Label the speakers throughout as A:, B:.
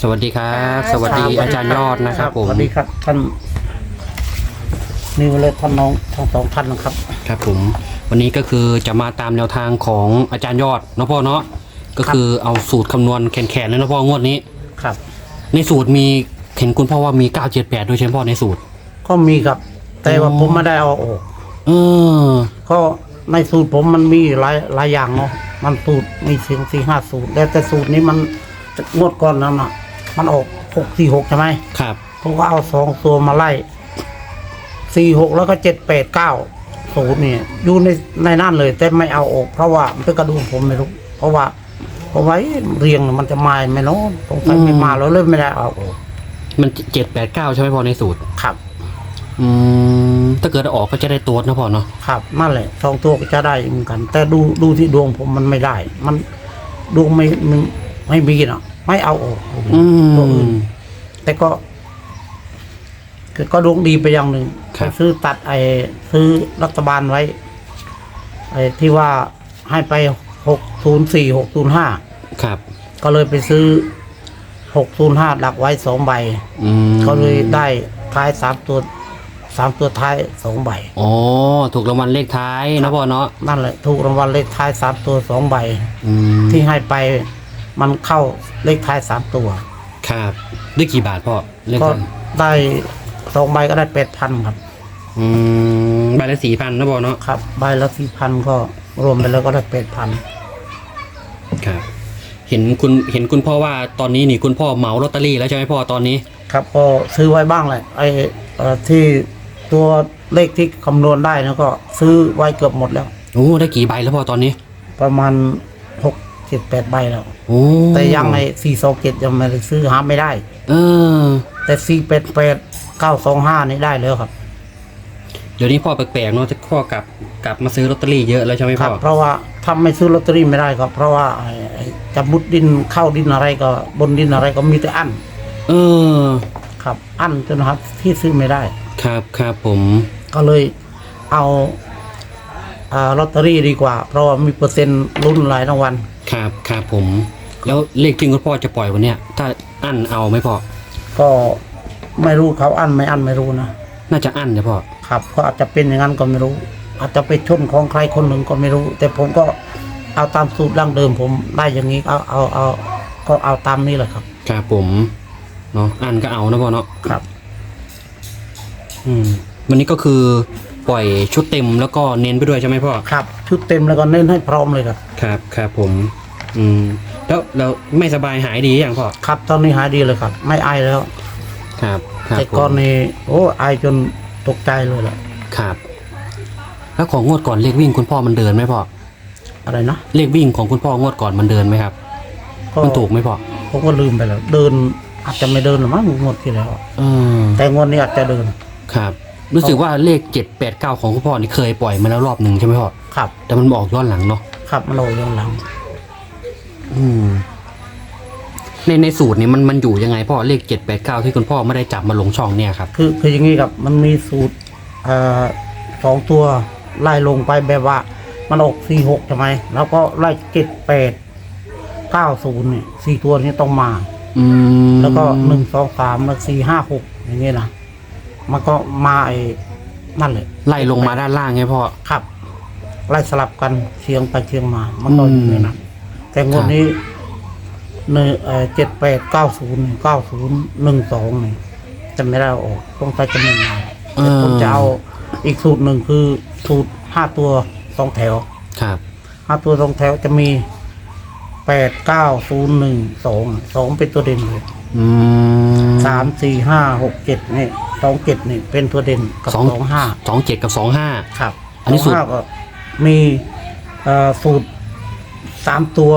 A: สวัสดีครับ สวัสดีอาจารย์ยอดนะครับผม
B: สวัสดีครับท่านนิวเลยท่านน้องทั้งสองท่านนะครับ
A: ครับผม วันนี้ก็คือจะมาตามแนวทางของอาจารย์ยอดเนาะพ่อเนาะ ก็คือเอาสูตรคำนวณแขนๆเลยนะพ่องวดนี้
B: ครับ
A: ในสูตรมีเห็นคุณพ่อว่ามี 978 ด้วยใช่ไหมพ่อในสูตร
B: ก็มีครับ แต่ว่า
A: อ๋อ
B: ผมไม่ได้เอาออก
A: เออ
B: ก็ในสูตรผมมันมีหลายหลายอย่างเนาะ มันสูตรมีเสียงสี่ห้าสูตรแล้วแต่สูตรนี้มันงวดก่อนนั้นอะ มันออกหกสี่หกใช่ไหม
A: ครับ
B: ผมก็เอาสองตัวมาไล่สี่หกแล้วก็เจ็ดแปดเก้าศูนย์เนี่ยอยู่ในในนั่นเลย แต่ไม่เอาออก เพราะว่ามันเป็นกระดูกผมไม่รู้เพราะว่าเพราะไว้เรียงมันจะมาไหมเนาะสงสัยไม่มาแล้วเลยไม่ได้เอาออก
A: มัน789ใช่ไหมพ่อในสูตร
B: ครับ
A: อืมถ้าเกิดเอาออกก็จะได้ตัวนะพ่อเนาะ
B: ครับนั่นแหละสองตัวก็จะได้เหมือนกัน แต่ดูดูที่ดวงผมมันไม่ได้ มันดวงไม่ไม่ไม่มีเนาะ ไม่เอาออก
A: อื
B: ตัวอื่
A: ม
B: นแต่ก็ก็ก็ดวงดีไปอย่างหนึ่ง
A: ครับ
B: ไปซื้อตัดไอ้ซื้อรัฐบาลไว้ ไอ้ที่ว่าให้ไปหกศูนย์สี่หกศูนย์ห้า
A: ครับ
B: ก็เลยไปซื้อหกศูนย์ห้าดักไว้สองใบ
A: อืม
B: เขาเลยได้ท้ายสามตัวสามตัวท้ายสองใบ
A: อ๋อถูกรางวัลเลขท้ายนะพ่อเนาะ
B: นั่นแหละถูกรางวัลเลขท้ายสามตัวสองใบ
A: อืม
B: ที่ให้ไป มันเข้าเลขท้ายสามตัว
A: ครับได้กี่บาทพ่อเลข
B: ก็
A: ท้าย
B: ได้สองใบก็ได้แปดพันครับ
A: อืมใบละสี่พันนะพ่อเนาะ
B: ครับ ใบละสี่พันก็รวมไปแล้วก็ได้แปดพัน
A: ครับ เห็นคุณเห็นคุณพ่อว่าตอนนี้นี่คุณพ่อเหมาลอตเตอรี่แล้วใช่ไหมพ่อตอนนี้
B: ครับก็ซื้อไว้บ้างแหละไอ้เอ่อที่ตัวเลขที่คำนวณได้นะก็ซื้อไว้เกือบหมดแล้ว
A: โอ้ได้กี่ใบแล้วพ่อตอนนี้
B: ประมาณหก เจ็ดแปดใบแล้ว
A: โอ้
B: แต่ยังในสี่สองเจ็ดยังไม่ได้ซื้อหาไม่ได้
A: เออ
B: แต่สี่แปดแปดเก้าสองห้านี่ได้แล้วครับ
A: เดี๋ยวนี้พ่อแปลกๆเนาะจะพ่อกลับกลับมาซื้อลอตเตอรี่เยอะแล้วใช่ไหม
B: ครั
A: พ่
B: บ
A: อ
B: เพราะว่าถ้าไม่ซื้อลอตเตอรี่ไม่ได้ครับ เพราะว่าไอ้ไอ้จะมุดดินเข้าดินอะไรก็บนดินอะไรก็มีแต่อัน
A: เออ
B: ครับ อันจนครับที่ซื้อไม่ได้
A: ครับครับผม
B: ก็เลยเอาอ่าลอตเตอรี่ดีกว่า เพราะว่ามีเปอร์เซ็นต์ลุ้นหลายรางวัล
A: ครับครับผม แล้วเลขที่คุณพ่อจะปล่อยวันเนี้ยถ้าอั้นเอาไหมพ่อ
B: ก็ไม่รู้เขาอันไม่อันไม่รู้นะ
A: น่าจะอั้นนะพ่อ
B: ครับก็อาจจะเป็นอย่างนั้นก็ไม่รู้ อาจจะไปชนของใครคนหนึ่งก็ไม่รู้ แต่ผมก็เอาตามสูตรดั้งเดิมผมได้อย่างนี้เอาเอาเอาก็เอาตามนี้แหละครับ
A: ครับผมเนาะอั้นก็เอานะพ่อเนาะ
B: ครับ
A: อืมวันนี้ก็คือ ปล่อยชุดเต็มแล้วก็เน้นไปด้วยใช่ไหมพ่อ
B: ครับ ชุดเต็มแล้วก็เน้นให้พร้อมเลยครับ
A: ครับครับผม อืม แล้วแล้วไม่สบายหายดีอย่างพ่อ
B: ครับ ตอนนี้หายดีเลยครับ ไม่ไอแล้ว
A: ครับครับ
B: แต่ก่อน
A: ผม
B: นี้โอ้ไอจนตกใจเลยแหละ
A: ครับ แล้วของงวดก่อนเลขวิ่งคุณพ่อมันเดินไหมพ่อ
B: อะไรนะ
A: เลขวิ่งของคุณพ่องวดก่อนมันเดินไหมครับ
B: ก็
A: มันถูกไหมพ่อ
B: ผมก็ลืมไปแล้ว เดินอาจจะไม่เดินหรือมั้งงวดที่แล้ว
A: เออ
B: แต่งวดนี้อาจจะเดิน
A: ครับ รู้สึกว่าเลขเจ็ดแปดเก้าของคุณพ่อนี่เคยปล่อยมาแล้วรอบหนึ่งใช่ไหมพ่อ
B: ครับ
A: แต่มันบอกย้อนหลังเนาะ
B: ครับมันโอยองหลัง
A: อืม ในในสูตรนี้มันมันอยู่ยังไงพ่อเลขเจ็ดแปดเก้าที่คุณพ่อไม่ได้จับมาลงช่องเนี่ยครับ
B: คือคืออย่างนี้ครับ มันมีสูตรเอ่อสองตัวไล่ลงไปแบบว่า มันออกสี่หกใช่ไหม แล้วก็ไล่เจ็ดแปดเก้าศูนย์เนี่ยสี่ตัวนี้ต้องมา
A: อืม
B: แล้วก็หนึ่งสองสามแล้วสี่ห้าหกอย่างนี้นะ มันก็มาไอ้นั่นเลย
A: ไล่ลงมาด้านล่างไงพ่อ
B: ครับ ไล่สลับกันเชียงไปเชียงมา มันก็อยู่ในนั้นแต่งวดนี้เนยเจ็ดแปดเก้าศูนย์เก้าศูนย์หนึ่งสองนี่จะไม่ได้เอาออกต้องใช้จำนวนมาแต่ผมจะเอาอีกสูตรหนึ่งคือสูตรห้าตัวสองแถว
A: ครับ
B: ห้าตัวสองแถวจะมีแปดเก้าศูนย์หนึ่งสองสองเป็นตัวเด่นเลย
A: อืม
B: สามสี่ห้าหกเจ็ดนี่สองเจ็ดนี่เป็นตัวเด่นกับ
A: สอง
B: สองห้า
A: สองเจ็ดกับสองห้า
B: ครับ
A: อันนี้สูตร
B: สงห้าก็มีเอ่อสูตรสามตัว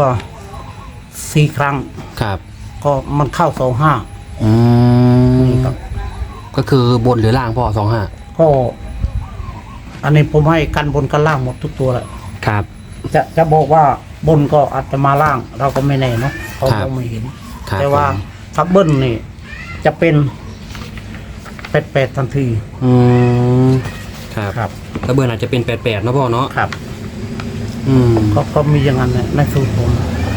B: สี่ครั้ง
A: ครับ
B: ก็มันเข้าสองห้า
A: อืม
B: นี่ครับ
A: ก็คือบนหรือล่างพ่อสองห้า
B: ก็ อันนี้ผมให้กันบนกันล่างหมดทุกตัวแหละ
A: ครับ
B: จะจะบอกว่าบนก็อาจจะมาล่าง เราก็ไม่แน่เนาะเขา
A: ครับ
B: ก็ไม่เห็น
A: ครับ
B: แต่ว่า
A: ผม
B: ถ้าเบิ้ลนี่ จะเป็นเป็ดเป็ดทันที
A: อืมครับ
B: ครับ
A: แล้วเบอร์อาจจะเป็นแปดแปดนะพ่อเนาะ
B: ครับ
A: อืม
B: ก็ก็มีอย่างนั้นเนี่ยในสูตรผม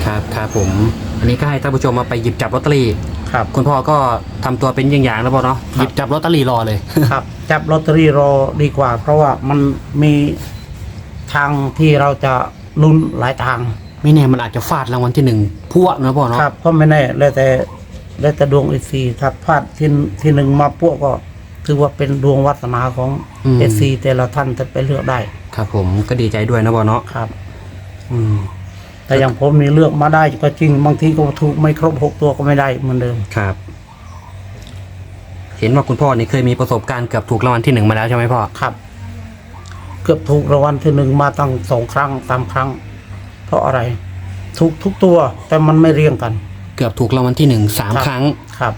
A: ครับครับผม อันนี้ก็ให้ท่านผู้ชมมาไปหยิบจับลอตเตอรี่
B: ครับ
A: คุณพ่อก็ทำตัวเป็นอย่างอย่างแล้วพ่อเนาะหยิบจับลอตเตอรี่รอเลย
B: ครับ จับลอตเตอรี่รอดีกว่า เพราะว่ามันมีทางที่เราจะลุ้นหลายทาง
A: ไม่แน่มันอาจจะฟาดรางวัลที่หนึ่งพัวนะพ่อเนาะ
B: ครับก็ไม่แน่แล้วแต่ แล้วแต่ดวงอีซีถ้าพลาดที่ที่หนึ่งมาพวกก็ ถือว่าเป็นดวงวาสนาของเอซีแต่ละท่านจะไปเลือกได้
A: ครับผมก็ดีใจด้วยนะพ่อเนาะ
B: ครับ
A: อืม
B: แต่อย่างผมนี่เลือกมาได้ก็จริงบางทีก็ถูกไม่ครบหกตัวก็ไม่ได้เหมือนเดิม
A: ครับ เห็นว่าคุณพ่อนี่เคยมีประสบการณ์เกือบถูกรางวัลที่หนึ่งมาแล้วใช่ไหมพ่อ
B: ครับ เกือบถูกรางวัลที่หนึ่งมาตั้งสองครั้งสามครั้ง เพราะอะไร ถูกทุกตัวแต่มันไม่เรียงกัน
A: เกือบถูกรางวัลที่หนึ่งสาม
B: ครับ
A: ครั้ง
B: ครับ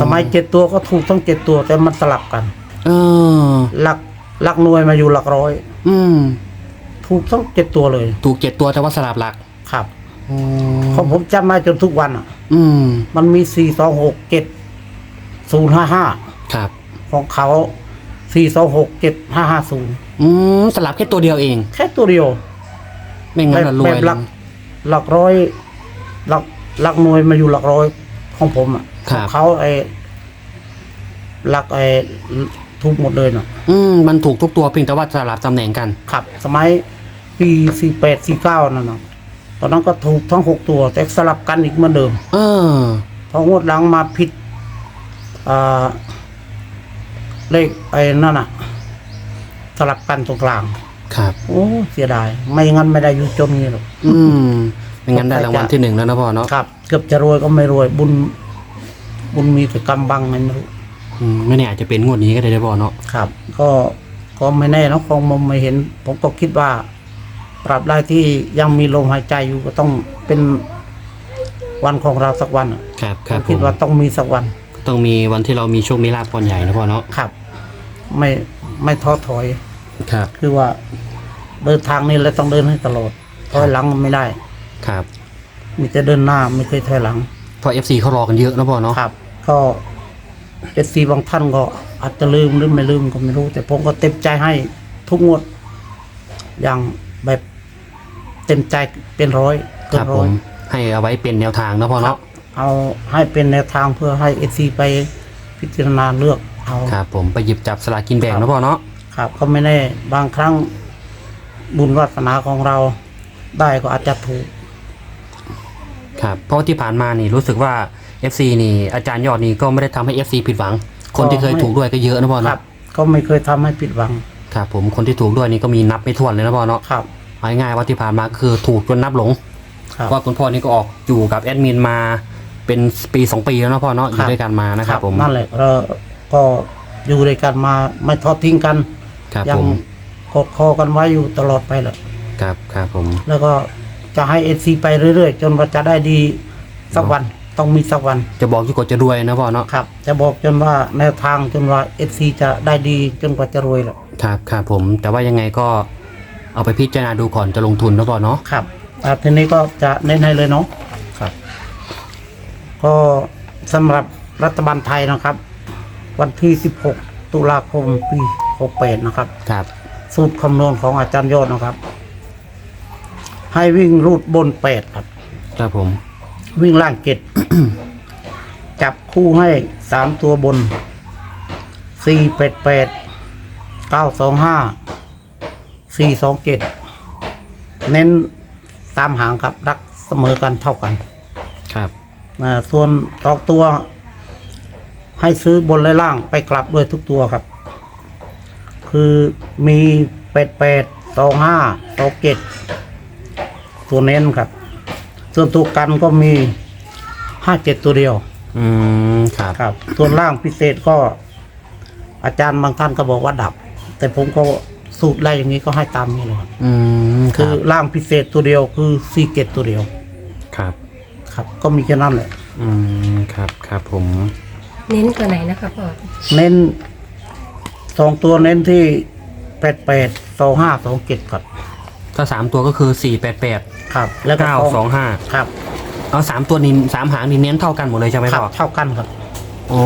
B: สมัยเจ็ดตัวก็ถูกทั้งเจ็ดตัว แต่มันสลับกัน
A: เออ
B: หลักหลักหน่วยมาอยู่หลักร้อย
A: อืม
B: ถูกทั้งเจ็ดตัวเลย
A: ถูกเจ็ดตัวแต่ว่าสลับหลัก
B: ครับ
A: อื
B: ของผมจำมาจนทุกวันอะ
A: อืม
B: มันมีสี่สองหกเจ็ดศูนย์ห้าห้า
A: ครับ
B: ของเขาสี่สองหกเจ็ดห้าห้าศูนย์
A: อืมสลับแค่ตัวเดียวเอง
B: แค่ตัวเดียว
A: ไม่งั้นละร
B: แบ
A: วย
B: บ
A: เล
B: หลั
A: ย
B: กหลักร้อยหลัก หลักหน่วยมาอยู่หลักร้อยของผมอะ
A: ครับ
B: ของเขาไอ้หลักไอ้ทุกหมดเลยเนาะ
A: อืมมันถูกทุกตัวเพียงแต่ว่าสลับตำแหน่งกัน
B: ครับ สมัยปีสี่แปดสี่เก้านั่นเนาะตอนนั้นก็ถูกทั้งหกตัว แต่สลับกันอีกเหมือนเดิม
A: เออ
B: พองวดหลังมาผิดอ่าเลขไอ้นั่นอะ สลับกันตรงกลาง
A: ครับ
B: โอ้เสียดาย ไม่งั้นไม่ได้อยู่จนนี้หรอก
A: อืม ไม่งั้นได้รางวัลที่หนึ่งแล้วนะพ่อเนาะ
B: ครับ เกือบจะรวยก็ไม่รวยบุญ บุญมีแต่กำบังไงไม่รู้
A: อืมไม่แน่อาจจะเป็นงวดนี้ก็ได้นะพ่อเนาะ
B: ครับ ก็ก็ไม่แน่เนอะคงมองไม่เห็น ผมก็คิดว่าตราบใดที่ยังมีลมหายใจอยู่ก็ต้องเป็นวันของเราสักวันอะ
A: ครับค
B: ผ
A: รับ
B: ม
A: ผ
B: คิด
A: ม
B: ว่าต้องมีสักวัน
A: ต้องมีวันที่เรามีโชคมีลาภก่อนใหญ่นะพ่อเนาะ
B: ครับ ไม่ไม่ท้อถอย
A: ครับ
B: คือว่า เดินทางนี้แล้วต้องเดินให้ตลอดถอยหลังไม่ได้
A: ครับ
B: มีแต่เดินหน้าไม่เคยถอยหลัง
A: เพราะเอฟซีเขารอกันเยอะนะพ่อเนาะ
B: ครับ ก็เอซีบางท่านก็อาจจะลืมหรือไม่ลืมก็ไม่รู้ แต่ผมก็เต็มใจให้ทุกงวด อย่างแบบเต็มใจเป็นร้อย
A: ค
B: เกิ
A: รับ
B: น
A: ผ
B: ร้อย
A: มให้เอาไว้เป็นแนวทางนะพ่อ
B: ครั
A: เนาะ
B: บเอาให้เป็นแนวทางเพื่อให้เอซีไปพิจารณาเลือกเอา
A: ครับผมไปหยิบจับสลากกินแบ่ง
B: ครับ
A: นะพ่อเนาะ
B: ครับก็ไม่แน่บางครั้งบุญวาสนาของเราได้ก็อาจจะถูก
A: ครับเพราะว่าที่ผ่านมานี่รู้สึกว่า FC นี่อาจารย์ยอดนี่ก็ไม่ได้ทำให้ FC ผิดหวัง คนที่เคยถูกด้วยก็เยอะนะพ่อ
B: ครั
A: เนาะ
B: บ ก็ไม่เคยทำให้ผิดหวัง
A: ครับผมคนที่ถูกด้วยนี่ก็มีนับไม่ถ้วนเลยนะพ่อเนาะ
B: ครับ
A: เอาง่ายๆว่าที่ผ่านมาก็คือถูกจนนับหลง
B: ครับ
A: เพราะว่าคุณพ่อนี่ก็ออกอยู่กับแอดมินมาเป็นปีสองปีแล้วนะพ่อเนาะอยู่ด้วยกันมานะครับผม
B: นั่นแหละเราก็อยู่ด้วยกันมาไม่ทอดทิ้งกัน
A: ครับ
B: ยั
A: ผม
B: กดคอกันไว้อยู่ตลอดไปแหละ
A: ครับครับผม
B: แล้วก็ จะให้เอซีไปเรื่อยๆ จนว่าจะได้ดีสักวันต้องมีสักวัน
A: จะบอกที่กดจะรวยนะพ่อเนาะ
B: ครับ จะบอกจนว่าแนวทางจนว่าเอซีจะได้ดีจนกว่าจะรวยแหละ
A: ครับครับผม แต่ว่ายังไงก็เอาไปพิจารณาดูก่อนจะลงทุนนะพ่อเนาะ
B: ครับอ่าทีนี้ก็จะเน้นให้เลยเนาะครับ ก็สำหรับรัฐบาลไทยนะครับ วันที่ 16 ตุลาคมปี 68 นะครับ
A: ครับ
B: สูตรคำนวณของอาจารย์ยอดนะครับ ให้วิ่งรูดบนแปดครับ
A: ครับผม
B: วิ่งล่างเจ็ด จับคู่ให้สามตัวบนสี่แปดแปดเก้าสองห้าสี่สองเจ็ดเน้นตามหางครับ รักเสมอกันเท่ากัน
A: ครับ
B: อ่าส่วนตอกตัว ให้ซื้อบนและล่างไปกลับด้วยทุกตัวครับ คือมีแปดแปดสองห้าสองเจ็ด ตัวเน้นครับ ส่วนตัวกันก็มีห้าเจ็ดตัวเดียว
A: อืมครับ
B: ครับ ส่วนล่างพิเศษก็ อาจารย์บางท่านก็บอกว่าดับ แต่ผมก็สูตรไล่อย่างนี้ก็ให้ตามนี้เลยครับ
A: อืมค
B: คื
A: รั
B: อบล่างพิเศษตัวเดียวคือซีเกตตัวเดียว
A: ครับ
B: ครับ ก็มีแค่นั้นแหละ
A: อืมครับครับผม
C: เน้นตัวไหนนะคะพ่อ
B: เน้นสองตัวเน้นที่แปดแปดสองห้าสองเจ็ดครับ
A: ถ้าสามตัวก็คือสี่แปดแปด
B: ครับ แล้วก็
A: เก้าสองห้า
B: ครับ
A: เอาสามตัวนี้สามหางนี่เน้นเท่ากันหมดเลยใช่ไหม
B: ครับ
A: พ่อ
B: เท่ากันครับ
A: โอ้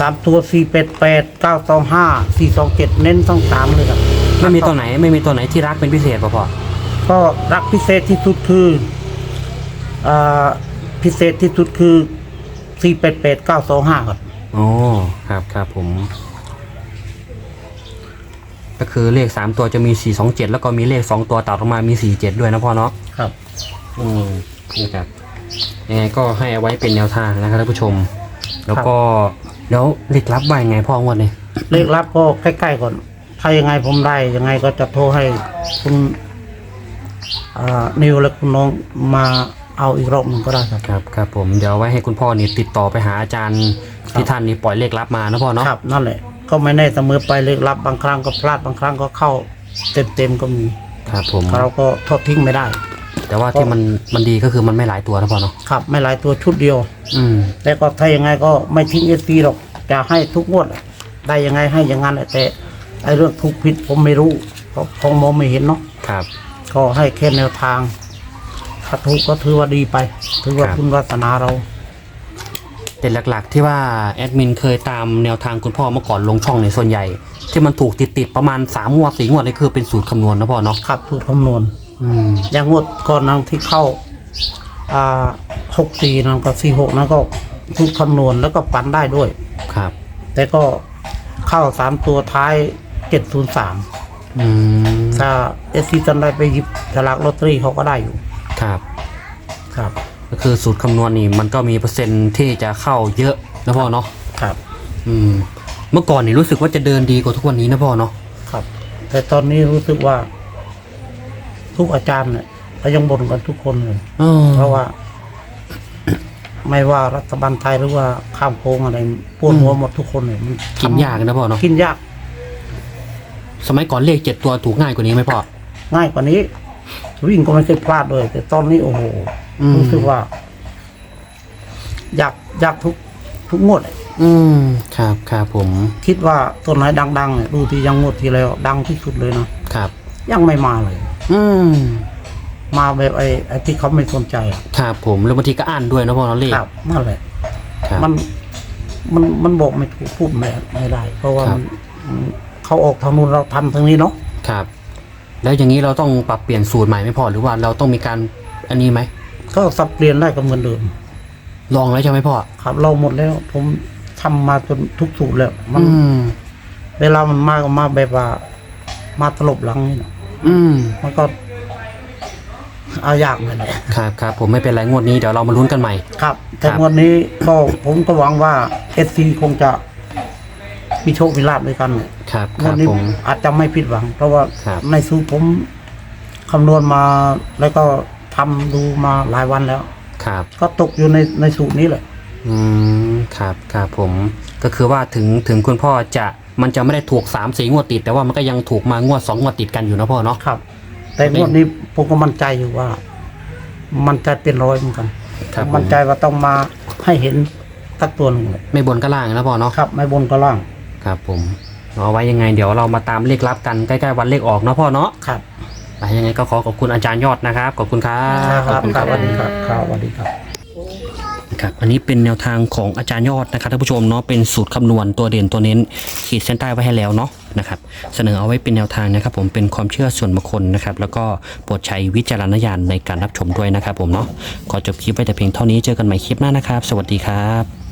B: สามตัวสี่แปดแปดเก้าสองห้าสี่สองเจ็ดเน้นต้องสามเลยครับ
A: ไม่มีตัวไหนไม่มีตัวไหนที่รักเป็นพิเศษป่ะพ่อ
B: ก็รักพิเศษที่สุดคืออ่าพิเศษที่สุดคือสี่แปดแปดเก้าสองห้าครับ
A: อ๋อครับครับผม ก็คือเลขสามตัวจะมีสี่สองเจ็ดแล้วก็มีเลขสองตัวตัดออกมามีสี่เจ็ดด้วยนะพ่อเนาะ
B: ครับ
A: อืมนี่ครับยังไงก็ให้เอาไว้เป็นแนวทางนะครับท่านผู้ชม แล้วก็แล้วเลขลับว่ายังไงพ่องวดนี้
B: เลขรับก็ใกล้ๆก่อน ถ้ายังไงผมได้ยังไงก็จะโทรให้คุณอ่านิวและคุณน้องมาเอาอีกรอบหนึ่งก็ได้ครับ
A: ครับครับผมเดี๋ยวเอาไว้ให้คุณพ่อนี่ติดต่อไปหาอาจารย์ที่ท่านนี่ปล่อยเลขลับมานะพ่อเนาะ
B: ครับ นั่นแหละ ก็ไม่แน่เสมอไปเลขรับบางครั้งก็พลาดบางครั้งก็เข้าเต็มๆก็มี
A: ครับผม
B: เราก็ทอดทิ้งไม่ได้
A: แต่ว่าที่มันมันดีก็คือมันไม่หลายตัวนะพ่อเนาะ
B: ครับ ไม่หลายตัวชุดเดียว
A: อืม
B: แต่ก็ถ้ายังไงก็ไม่ทิ้งเอซีหรอกจะให้ทุกงวดแหละได้ยังไงให้อย่างนั้นแหละแต่ไอ้เรื่องถูกผิดผมไม่รู้เพราะคงมองไม่เห็นเนาะ
A: ครับ
B: ก็ให้แค่แนวทางถ้าถูกก็ถือว่าดีไป ถือว่า
A: ครับ
B: คุณวาสนาเรา
A: แต่หลักๆ ที่ว่าแอดมินเคยตามแนวทางคุณพ่อเมื่อก่อนลงช่องในส่วนใหญ่ ที่มันถูกติดๆประมาณสามงวดสี่งวดนี่คือเป็นสูตรคำนวณนะพ่อเนาะ
B: ขับถูกคำนวณ
A: อืม
B: อย่างงวดก่อนนั้นที่เข้าอ่าหกสี่นั่นก็สี่หกนั่นก็ถูกคำนวณแล้วก็ปันได้ด้วย
A: ครับ
B: แต่ก็เข้าสามตัวท้ายเจ็ดศูนย์สาม
A: อืม
B: ถ้าเอซีจันได้ไปหยิบฉลากลอตเตอรี่เขาก็ได้อยู่
A: ครับ
B: ครับ
A: ก็คือสูตรคำนวณนี่มันก็มีเปอร์เซ็นต์ที่จะเข้าเยอะนะพ่อเนาะ
B: ครับ
A: อืม เมื่อก่อนนี่รู้สึกว่าจะเดินดีกว่าทุกวันนี้นะพ่อเนาะ
B: ครับ แต่ตอนนี้รู้สึกว่า ทุกอาจารย์เนี่ยเขายังบ่นกันทุกคนเลย
A: เออ
B: เพราะว่า ไม่ว่ารัฐบาลไทยหรือว่าข้ามโค้งอะไรปวดหัวหมดทุกคนเลยมัน
A: กินยากนะพ่อเนาะ
B: กินยาก
A: สมัยก่อนเลขเจ็ดตัวถูกง่ายกว่านี้ไหมพ่อ
B: ง่ายกว่านี้ วิ่งก็ไม่เคยพลาดเลย แต่ตอนนี้โอ้โห
A: อืม
B: รู้สึกว่า อยากอยากทุก ทุกงวดเลย
A: อืมครับครับผม
B: คิดว่าตัวไหนดังๆเนี่ยดูที่ยังงวดที่แล้ว ดังที่สุดเลยนะครับ ยังไม่มาเลย
A: อืม
B: มาแบบไอ้ไอ้ที่เขาไม่สนใจอะ
A: ครับผมแล้วบางทีก็อ่านด้วยนะพ่อเนาะเลข
B: ครับนั่นแหละ
A: ครับ
B: มันมันมันบอกไม่ถูกพูดไม่ไม่ได้ เพราะว่า
A: ครับ
B: มันมันเขาออกทางนู้นเราทำทางนี้เนาะ
A: ครับ แล้วอย่างนี้เราต้องปรับเปลี่ยนสูตรใหม่ไหมพ่อหรือว่าเราต้องมีการอันนี้ไหม
B: ก็สับเปลี่ยนได้ก็เหมือนเดิม
A: ลองแล้วใช่ไหมพ่อ
B: ครับ เราหมดแล้ว ผมทำมาจนทุกสูตรแล้ว มัน
A: อืม
B: เวลามันมาก็มาแบบว่า มาตลบหลังนี่นะ
A: อืม
B: มันก็ เอายากเลยนะครับ
A: ครับผมไม่เป็นไรงวดนี้เดี๋ยวเรามาลุ้นกันใหม่
B: ครับ แต่
A: ครับ
B: งวันนี้ก็ผมก็หวังว่าเอซีคงจะมีโชคมีลาบด้วยกันเนี่ย
A: ครับค
B: วั
A: รับ
B: นี้
A: ผม
B: อาจจะไม่ผิดหวัง เพราะว่า
A: ครับ
B: ในสูตรผมคำนวณมาแล้วก็ทำดูมาหลายวันแล้ว
A: ครับ
B: ก็ตกอยู่ในในสูตรนี้แหละ
A: อืมครับครับผมก็คือว่าถึงถึงคุณพ่อจะ มันจะไม่ได้ถูกสามสี่งวดติด แต่ว่ามันก็ยังถูกมางวดสองงวดติดกันอยู่นะพ่อเนาะ
B: ครับ แต่งวดนี้ผมก็มั่นใจอยู่ว่า มันใจเป็นร้อยเหมือนกัน
A: ครับผ
B: มั่
A: ม
B: นใจว่าต้องมาให้เห็นสักตัวหนึ่งเลย
A: ไม่บนก็ล่างนะพ่อเนาะ
B: ครับ ไม่บนก็ล่าง
A: ครับ ผมเอาไว้ยังไงเดี๋ยวเรามาตามเลขลับกันใกล้ๆวันเลขออกเนาะพ่อเนาะ
B: ครับ
A: ไปยังไงก็ขอขอบคุณอาจารย์ยอดนะครับขอบคุณครับ
B: ครับ
A: ขอบคุณ
B: ค
A: ค
B: รั
A: รั
B: บบสวัสดีครับครับสวัสดีครับ
A: ครับอันนี้เป็นแนวทางของอาจารย์ยอดนะครับท่านผู้ชมเนาะเป็นสูตรคำนวณตัวเด่นตัวเน้น ขีดเส้นใต้ไว้ให้แล้วเนาะนะครับเสนอเอาไว้เป็นแนวทางนะครับ ผมเป็นความเชื่อส่วนบุคคลนะครับแล้วก็โปรดใช้วิจารณญาณในการรับชมด้วยนะครับ ผมเนาะขอจบคลิปไว้แต่เพียงเท่านี้เจอกันใหม่คลิปหน้านะครับ สวัสดีครับ